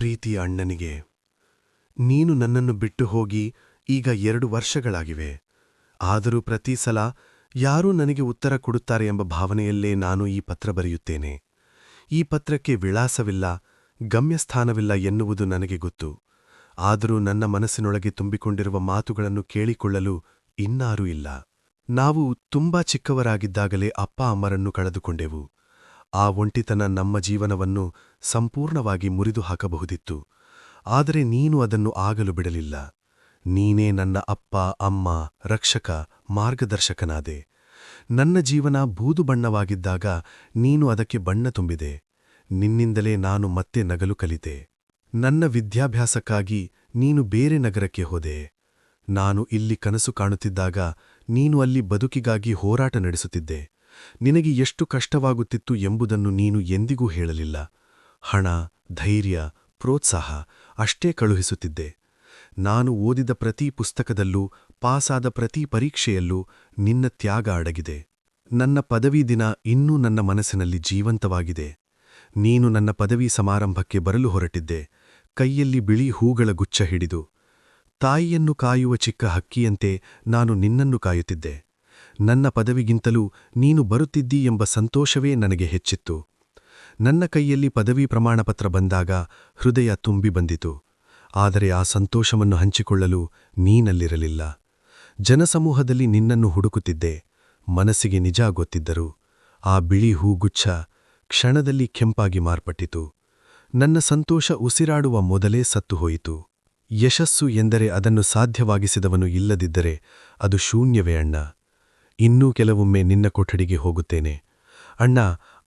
ಪ್ರೀತಿಯ ಅಣ್ಣನಿಗೆ, ನೀನು ನನ್ನನ್ನು ಬಿಟ್ಟು ಹೋಗಿ ಈಗ ಎರಡು ವರ್ಷಗಳಾಗಿವೆ. ಆದರೂ ಪ್ರತಿ ಸಲ ಯಾರೂ ನನಗೆ ಉತ್ತರ ಕೊಡುತ್ತಾರೆ ಎಂಬ ಭಾವನೆಯಲ್ಲೇ ನಾನು ಈ ಪತ್ರ ಬರೆಯುತ್ತೇನೆ. ಈ ಪತ್ರಕ್ಕೆ ವಿಳಾಸವಿಲ್ಲ, ಗಮ್ಯಸ್ಥಾನವಿಲ್ಲ ಎನ್ನುವುದು ನನಗೆ ಗೊತ್ತು. ಆದರೂ ನನ್ನ ಮನಸ್ಸಿನೊಳಗೆ ತುಂಬಿಕೊಂಡಿರುವ ಮಾತುಗಳನ್ನು ಕೇಳಿಕೊಳ್ಳಲು ಇನ್ನಾರೂ ಇಲ್ಲ. ನಾವು ತುಂಬಾ ಚಿಕ್ಕವರಾಗಿದ್ದಾಗಲೇ ಅಪ್ಪ ಅಮ್ಮರನ್ನು ಕಳೆದುಕೊಂಡೆವು. ಆ ಒಂಟಿತನ ನಮ್ಮ ಜೀವನವನ್ನು ಸಂಪೂರ್ಣವಾಗಿ ಮುರಿದು ಹಾಕಬಹುದಿತ್ತು ಆದರೆ ನೀನು ಅದನ್ನು ಆಗಲು ಬಿಡಲಿಲ್ಲ. ನೀನೇ ನನ್ನ ಅಪ್ಪ, ಅಮ್ಮ, ರಕ್ಷಕ, ಮಾರ್ಗದರ್ಶಕನಾದೆ. ನನ್ನ ಜೀವನ ಬೂದು ಬಣ್ಣವಾಗಿದ್ದಾಗ ನೀನು ಅದಕ್ಕೆ ಬಣ್ಣ ತುಂಬಿದೆ. ನಿನ್ನಿಂದಲೇ ನಾನು ಮತ್ತೆ ನಗಲು ಕಲಿತೆ. ನನ್ನ ವಿದ್ಯಾಭ್ಯಾಸಕ್ಕಾಗಿ ನೀನು ಬೇರೆ ನಗರಕ್ಕೆ ಹೋದೆ. ನಾನು ಇಲ್ಲಿ ಕನಸು ಕಾಣುತ್ತಿದ್ದಾಗ ನೀನು ಅಲ್ಲಿ ಬದುಕಿಗಾಗಿ ಹೋರಾಟ ನಡೆಸುತ್ತಿದ್ದೆ. ನಿನಗೆ ಎಷ್ಟು ಕಷ್ಟವಾಗುತ್ತಿತ್ತು ಎಂಬುದನ್ನು ನೀನು ಎಂದಿಗೂ ಹೇಳಲಿಲ್ಲ. ಹಣ, ಧೈರ್ಯ, ಪ್ರೋತ್ಸಾಹ ಅಷ್ಟೇ ಕಳುಹಿಸುತ್ತಿದ್ದೆ. ನಾನು ಓದಿದ ಪ್ರತಿ ಪುಸ್ತಕದಲ್ಲೂ, ಪಾಸಾದ ಪ್ರತಿ ಪರೀಕ್ಷೆಯಲ್ಲೂ ನಿನ್ನ ತ್ಯಾಗ ಅಡಗಿದೆ. ನನ್ನ ಪದವಿ ದಿನ ಇನ್ನೂ ನನ್ನ ಮನಸ್ಸಿನಲ್ಲಿ ಜೀವಂತವಾಗಿದೆ. ನೀನು ನನ್ನ ಪದವಿ ಸಮಾರಂಭಕ್ಕೆ ಬರಲು ಹೊರಟಿದ್ದೆ. ಕೈಯಲ್ಲಿ ಬಿಳಿ ಹೂಗಳ ಗುಚ್ಛ ಹಿಡಿದು, ತಾಯಿಯನ್ನು ಕಾಯುವ ಚಿಕ್ಕ ಹಕ್ಕಿಯಂತೆ ನಾನು ನಿನ್ನನ್ನು ಕಾಯುತ್ತಿದ್ದೆ. ನನ್ನ ಪದವಿಗಿಂತಲೂ ನೀನು ಬರುತ್ತಿದ್ದಿ ಎಂಬ ಸಂತೋಷವೇ ನನಗೆ ಹೆಚ್ಚಿತ್ತು. ನನ್ನ ಕೈಯಲ್ಲಿ ಪದವಿ ಪ್ರಮಾಣಪತ್ರ ಬಂದಾಗ ಹೃದಯ ತುಂಬಿ ಬಂದಿತು. ಆದರೆ ಆ ಸಂತೋಷವನ್ನು ಹಂಚಿಕೊಳ್ಳಲು ನೀನಲ್ಲಿರಲಿಲ್ಲ. ಜನಸಮೂಹದಲ್ಲಿ ನಿನ್ನನ್ನು ಹುಡುಕುತ್ತಿದ್ದೆ. ಮನಸ್ಸಿಗೆ ನಿಜ ಗೊತ್ತಿದ್ದರು. ಆ ಬಿಳಿ ಹೂಗುಚ್ಛ ಕ್ಷಣದಲ್ಲಿ ಕೆಂಪಾಗಿ ಮಾರ್ಪಟ್ಟಿತು. ನನ್ನ ಸಂತೋಷ ಉಸಿರಾಡುವ ಮೊದಲೇ ಸತ್ತುಹೋಯಿತು ಯಶಸ್ಸು ಎಂದರೆ ಅದನ್ನು ಸಾಧ್ಯವಾಗಿಸಿದವನು ಇಲ್ಲದಿದ್ದರೆ ಅದು ಶೂನ್ಯವೇ ಅಣ್ಣ. ಇನ್ನೂ ಕೆಲವೊಮ್ಮೆ ನಿನ್ನ ಕೊಠಡಿಗೆ ಹೋಗುತ್ತೇನೆ. ಅಣ್ಣ,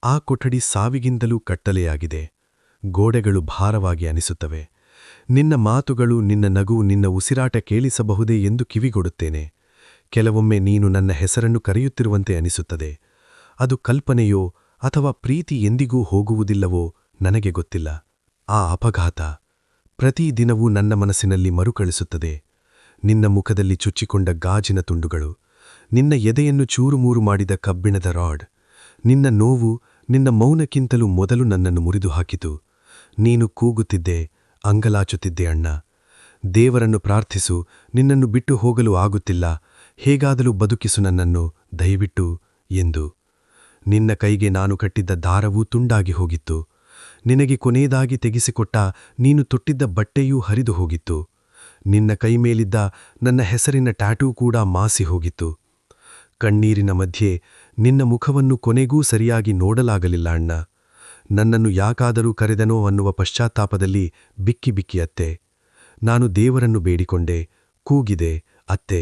ಆ ಕೊಠಡಿ ಸಾವಿಗಿಂದಲೂ ಕಟ್ಟಲೆಯಾಗಿದೆ. ಗೋಡೆಗಳು ಭಾರವಾಗಿ ಅನಿಸುತ್ತವೆ. ನಿನ್ನ ಮಾತುಗಳು, ನಿನ್ನ ನಗು, ನಿನ್ನ ಉಸಿರಾಟ ಕೇಳಿಸಬಹುದೇ ಎಂದು ಕಿವಿಗೊಡುತ್ತೇನೆ. ಕೆಲವೊಮ್ಮೆ ನೀನು ನನ್ನ ಹೆಸರನ್ನು ಕರೆಯುತ್ತಿರುವಂತೆ ಅನಿಸುತ್ತದೆ. ಅದು ಕಲ್ಪನೆಯೋ ಅಥವಾ ಪ್ರೀತಿ ಎಂದಿಗೂ ಹೋಗುವುದಿಲ್ಲವೋ ನನಗೆ ಗೊತ್ತಿಲ್ಲ. ಆ ಅಪಘಾತ ಪ್ರತಿ ದಿನವೂ ನನ್ನ ಮನಸ್ಸಿನಲ್ಲಿ ಮರುಕಳಿಸುತ್ತದೆ. ನಿನ್ನ ಮುಖದಲ್ಲಿ ಚುಚ್ಚಿಕೊಂಡ ಗಾಜಿನ ತುಂಡುಗಳು ನಿನ್ನ ಎದೆಯನ್ನು ಚೂರುಮೂರು ಮಾಡಿದ ಕಬ್ಬಿಣದ ರಾಡ್. ನಿನ್ನ ನೋವು ನಿನ್ನ ಮೌನಕ್ಕಿಂತಲೂ ಮೊದಲು ನನ್ನನ್ನು ಮುರಿದು ಹಾಕಿತು. ನೀನು ಕೂಗುತ್ತಿದ್ದೆ, ಅಂಗಲಾಚುತ್ತಿದ್ದೆ ಅಣ್ಣ. ದೇವರನ್ನು ಪ್ರಾರ್ಥಿಸು, ನಿನ್ನನ್ನು ಬಿಟ್ಟು ಹೋಗಲು ಆಗುತ್ತಿಲ್ಲ. ಹೇಗಾದರೂ ಬದುಕಿಸು ನನ್ನನ್ನು, ದಯವಿಟ್ಟು ಎಂದು. ನಿನ್ನ ಕೈಗೆ ನಾನು ಕಟ್ಟಿದ್ದ ದಾರವೂ ತುಂಡಾಗಿ ಹೋಗಿತ್ತು. ನಿನಗೆ ಕೊನೆಯದಾಗಿ ತೆಗೆಸಿಕೊಟ್ಟ, ನೀನು ತೊಟ್ಟಿದ್ದ ಬಟ್ಟೆಯೂ ಹರಿದು ಹೋಗಿತ್ತು. ನಿನ್ನ ಕೈಮೇಲಿದ್ದ ನನ್ನ ಹೆಸರಿನ ಟ್ಯಾಟೂ ಕೂಡ ಮಾಸಿ ಹೋಗಿತ್ತು. ಕಣ್ಣೀರಿನ ಮಧ್ಯೆ ನಿನ್ನ ಮುಖವನ್ನು ಕೊನೆಗೂ ಸರಿಯಾಗಿ ನೋಡಲಾಗಲಿಲ್ಲ ಅಣ್ಣ. ನನ್ನನ್ನು ಯಾಕಾದರೂ ಕರೆದನೋ ಅನ್ನುವ ಪಶ್ಚಾತ್ತಾಪದಲ್ಲಿ ಬಿಕ್ಕಿ ಬಿಕ್ಕಿ ಅತ್ತೆ. ನಾನು ದೇವರನ್ನು ಬೇಡಿಕೊಂಡೆ, ಕೂಗಿದೆ, ಅತ್ತೆ.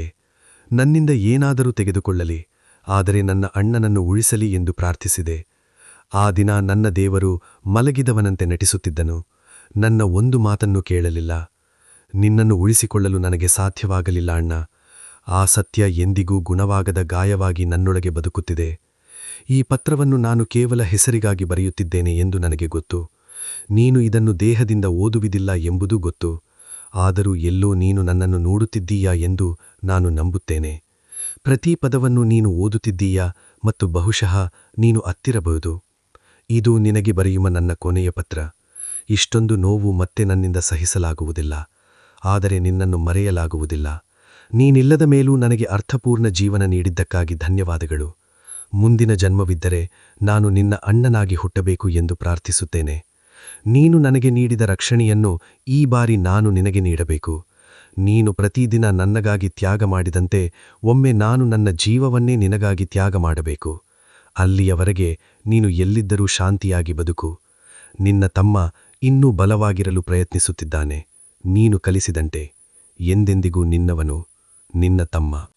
ನನ್ನಿಂದ ಏನಾದರೂ ತೆಗೆದುಕೊಳ್ಳಲಿ, ಆದರೆ ನನ್ನ ಅಣ್ಣನನ್ನು ಉಳಿಸಲಿ ಎಂದು ಪ್ರಾರ್ಥಿಸಿದೆ. ಆ ದಿನ ನನ್ನ ದೇವರು ಮಲಗಿದವನಂತೆ ನಟಿಸುತ್ತಿದ್ದನು. ನನ್ನ ಒಂದು ಮಾತನ್ನು ಕೇಳಲಿಲ್ಲ. ನಿನ್ನನ್ನು ಉಳಿಸಿಕೊಳ್ಳಲು ನನಗೆ ಸಾಧ್ಯವಾಗಲಿಲ್ಲ ಅಣ್ಣ. ಆ ಸತ್ಯ ಎಂದಿಗೂ ಗುಣವಾಗದ ಗಾಯವಾಗಿ ನನ್ನೊಳಗೆ ಬದುಕುತ್ತಿದೆ. ಈ ಪತ್ರವನ್ನು ನಾನು ಕೇವಲ ಹೆಸರಿಗಾಗಿ ಬರೆಯುತ್ತಿದ್ದೇನೆ ಎಂದು ನನಗೆ ಗೊತ್ತು. ನೀನು ಇದನ್ನು ದೇಹದಿಂದ ಓದುವುದಿಲ್ಲ ಎಂಬುದೂ ಗೊತ್ತು. ಆದರೂ ಎಲ್ಲೋ ನೀನು ನನ್ನನ್ನು ನೋಡುತ್ತಿದ್ದೀಯಾ ಎಂದು ನಾನು ನಂಬುತ್ತೇನೆ. ಪ್ರತಿ ಪದವನ್ನು ನೀನು ಓದುತ್ತಿದ್ದೀಯಾ ಮತ್ತು ಬಹುಶಃ ನೀನು ಅತ್ತಿರಬಹುದು. ಇದು ನಿನಗೆ ಬರೆಯುವ ನನ್ನ ಕೊನೆಯ ಪತ್ರ. ಇಷ್ಟೊಂದು ನೋವು ಮತ್ತೆ ನನ್ನಿಂದ ಸಹಿಸಲಾಗುವುದಿಲ್ಲ. ಆದರೆ ನಿನ್ನನ್ನು ಮರೆಯಲಾಗುವುದಿಲ್ಲ. ನೀನಿಲ್ಲದ ಮೇಲೂ ನನಗೆ ಅರ್ಥಪೂರ್ಣ ಜೀವನ ನೀಡಿದ್ದಕ್ಕಾಗಿ ಧನ್ಯವಾದಗಳು. ಮುಂದಿನ ಜನ್ಮವಿದ್ದರೆ ನಾನು ನಿನ್ನ ಅಣ್ಣನಾಗಿ ಹುಟ್ಟಬೇಕು ಎಂದು ಪ್ರಾರ್ಥಿಸುತ್ತೇನೆ. ನೀನು ನನಗೆ ನೀಡಿದ ರಕ್ಷಣೆಯನ್ನು ಈ ಬಾರಿ ನಾನು ನಿನಗೆ ನೀಡಬೇಕು. ನೀನು ಪ್ರತಿದಿನ ನನ್ನಗಾಗಿ ತ್ಯಾಗ ಮಾಡಿದಂತೆ ಒಮ್ಮೆ ನಾನು ನನ್ನ ಜೀವವನ್ನೇ ನಿನಗಾಗಿ ತ್ಯಾಗ ಮಾಡಬೇಕು. ಅಲ್ಲಿಯವರೆಗೆ ನೀನು ಎಲ್ಲಿದ್ದರೂ ಶಾಂತಿಯಾಗಿ ಬದುಕು. ನಿನ್ನ ತಮ್ಮ ಇನ್ನೂ ಬಲವಾಗಿರಲು ಪ್ರಯತ್ನಿಸುತ್ತಿದ್ದಾನೆ. ನೀನು ಕಲಿಸಿದಂತೆ. ಎಂದೆಂದಿಗೂ ನಿನ್ನವನು. ನಿನ್ನ ತಮ್ಮ.